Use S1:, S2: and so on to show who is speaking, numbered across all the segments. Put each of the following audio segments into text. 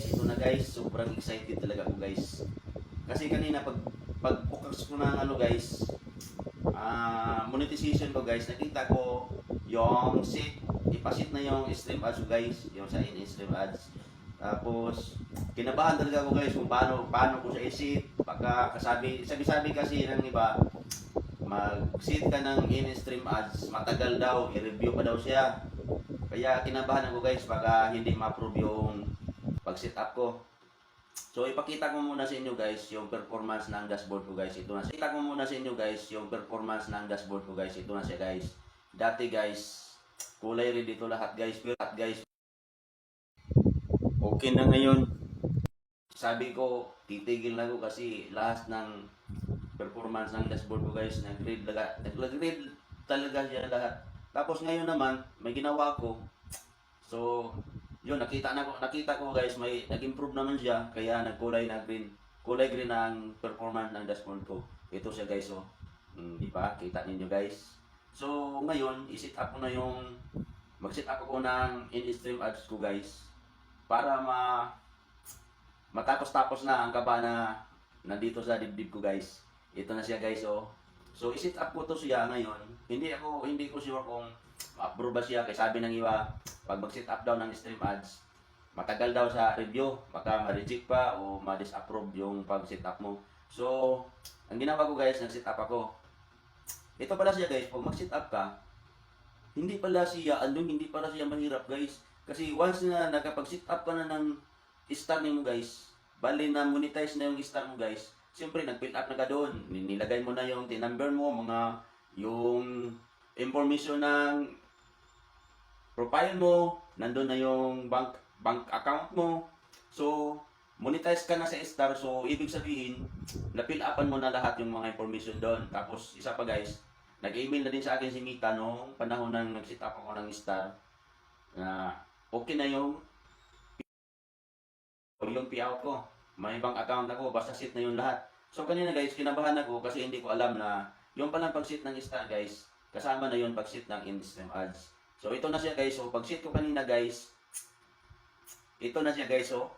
S1: guys, ito na guys, sobrang excited talaga ako guys. Kasi kanina pag pag focus ko ng ano guys, ah monetization ko guys, nakita ko yung sit, ipasit na yung stream ads guys, yung sa in stream ads. Tapos kinabahan talaga ako guys kung paano paano ko siya i-sit. Pagka kasabi, sabi-sabi kasi ng iba, mag-sit ka ng in-stream ads, matagal daw, i-review pa daw siya. Kaya kinabahan ako guys baka hindi ma-approve yung pag-set up ko. So ipakita ko muna sa inyo guys yung performance ng dashboard ko guys. Ito na. Ipakita ko muna sa inyo guys yung performance ng dashboard ko guys. Ito na siya guys. Dati guys, kulay rin dito lahat guys. Pero lahat guys, okay na ngayon. Sabi ko, titigil na ako kasi lahat ng performance ng dashboard ko guys, nag-grade talaga, nag-grade talaga siya lahat. Tapos ngayon naman, may ginawa ko. So, yun, nakita na ko, nakita ko guys, may nag-improve naman siya, kaya nagkulay na green. Kulay green ang performance ng dashboard ko. Ito siya guys, oh. Hmm, di ba? Kita ninyo guys. So, ngayon, isit up ko na yung mag-set up ako ng in-stream ads ko guys para ma matapos-tapos na ang kaba na nandito sa dibdib ko guys. Ito na siya guys oh. So i-set up ko to siya ngayon. Hindi ako hindi ko sure kung approve ba siya kay sabi ng iba pag mag-set up daw ng stream ads matagal daw sa review baka ma-reject pa o ma-disapprove yung pag-set up mo. So ang ginawa ko guys, nag-set up ako. Ito pala siya guys, pag mag-set up ka, hindi pala siya, andun hindi pala siya mahirap guys. Kasi once na nakapag-set up ka na ng star mo guys, bali na monetize na yung star mo guys, siyempre nag-build up na ka doon. Nilagay mo na yung number mo, mga yung information ng profile mo, nandun na yung bank bank account mo. So, monetize ka na sa star. So, ibig sabihin, na-fill upan mo na lahat yung mga information doon. Tapos, isa pa guys, nag-email na din sa akin si Mita noong panahon nang nag-set up ako ng star na okay na yung yung payout ko. May bank account ako, basta set na yung lahat. So kanina guys, kinabahan ako kasi hindi ko alam na yung palang pag-set ng star guys, kasama na yung pag-set ng in-stream ads. So ito na siya guys, so pag-set ko kanina guys, ito na siya guys, so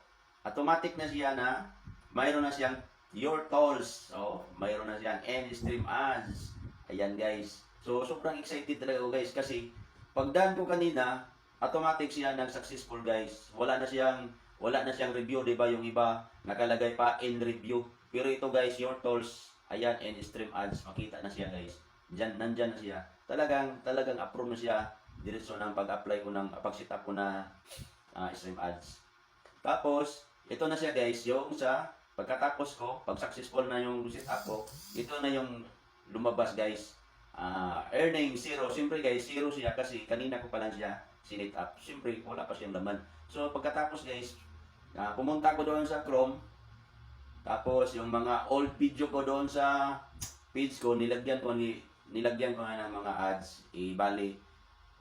S1: automatic na siya na mayroon na siyang your tools. So, mayroon na siyang in-stream ads. Ayan guys. So, sobrang excited talaga ako guys kasi pagdaan ko kanina, automatic siya nag successful guys. Wala na siyang wala na siyang review, 'di ba? Yung iba nakalagay pa in review. Pero ito guys, your tools, ayan in stream ads, makita na siya guys. Diyan nandiyan na siya. Talagang talagang approve na siya diretso ng pag-apply ko ng pag-set up ko na ah, stream ads. Tapos, ito na siya guys, yung sa pagkatapos ko, pag successful na yung set up ko, ito na yung lumabas guys. Ah, earning zero. Siyempre guys, zero siya kasi kanina ko pa lang siya sinet up. Siyempre, wala pa siyang laman. So, pagkatapos guys, ah, pumunta ko doon sa Chrome. Tapos, yung mga old video ko doon sa page ko, nilagyan ko ni nilagyan ko nga ng mga ads. Ibali,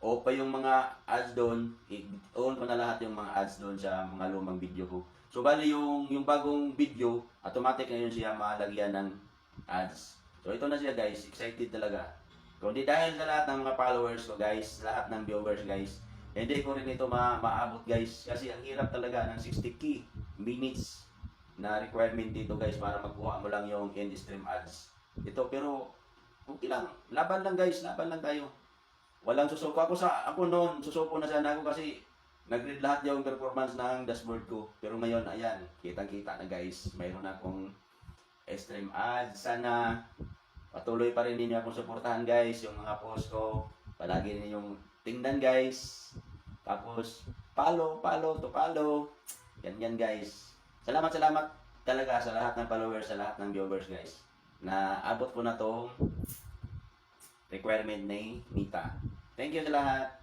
S1: o pa yung mga ads doon, i-on ko na lahat yung mga ads doon sa mga lumang video ko. So, bali yung, yung bagong video, automatic na yun siya malagyan ng ads. So, ito na siya guys. Excited talaga. Kundi dahil sa lahat ng mga followers ko guys, lahat ng viewers guys, hindi ko rin ito ma maabot guys. Kasi ang hirap talaga ng 60 key minutes na requirement dito guys para magkuha mo lang yung end stream ads. Ito pero okay lang. Laban lang guys, laban lang tayo. Walang susuko ako sa ako noon, susuko na sana ako kasi nag-read lahat yung performance ng dashboard ko. Pero ngayon, ayan, kitang-kita na guys. Mayroon akong stream ads. Sana patuloy pa rin ninyo akong suportahan guys. Yung mga post ko, palagi ninyong tingnan guys. Tapos, follow, follow, to follow. Yan yan guys. Salamat, salamat talaga sa lahat ng followers, sa lahat ng viewers guys. Na abot ko na tong requirement ni Mita. Thank you sa lahat.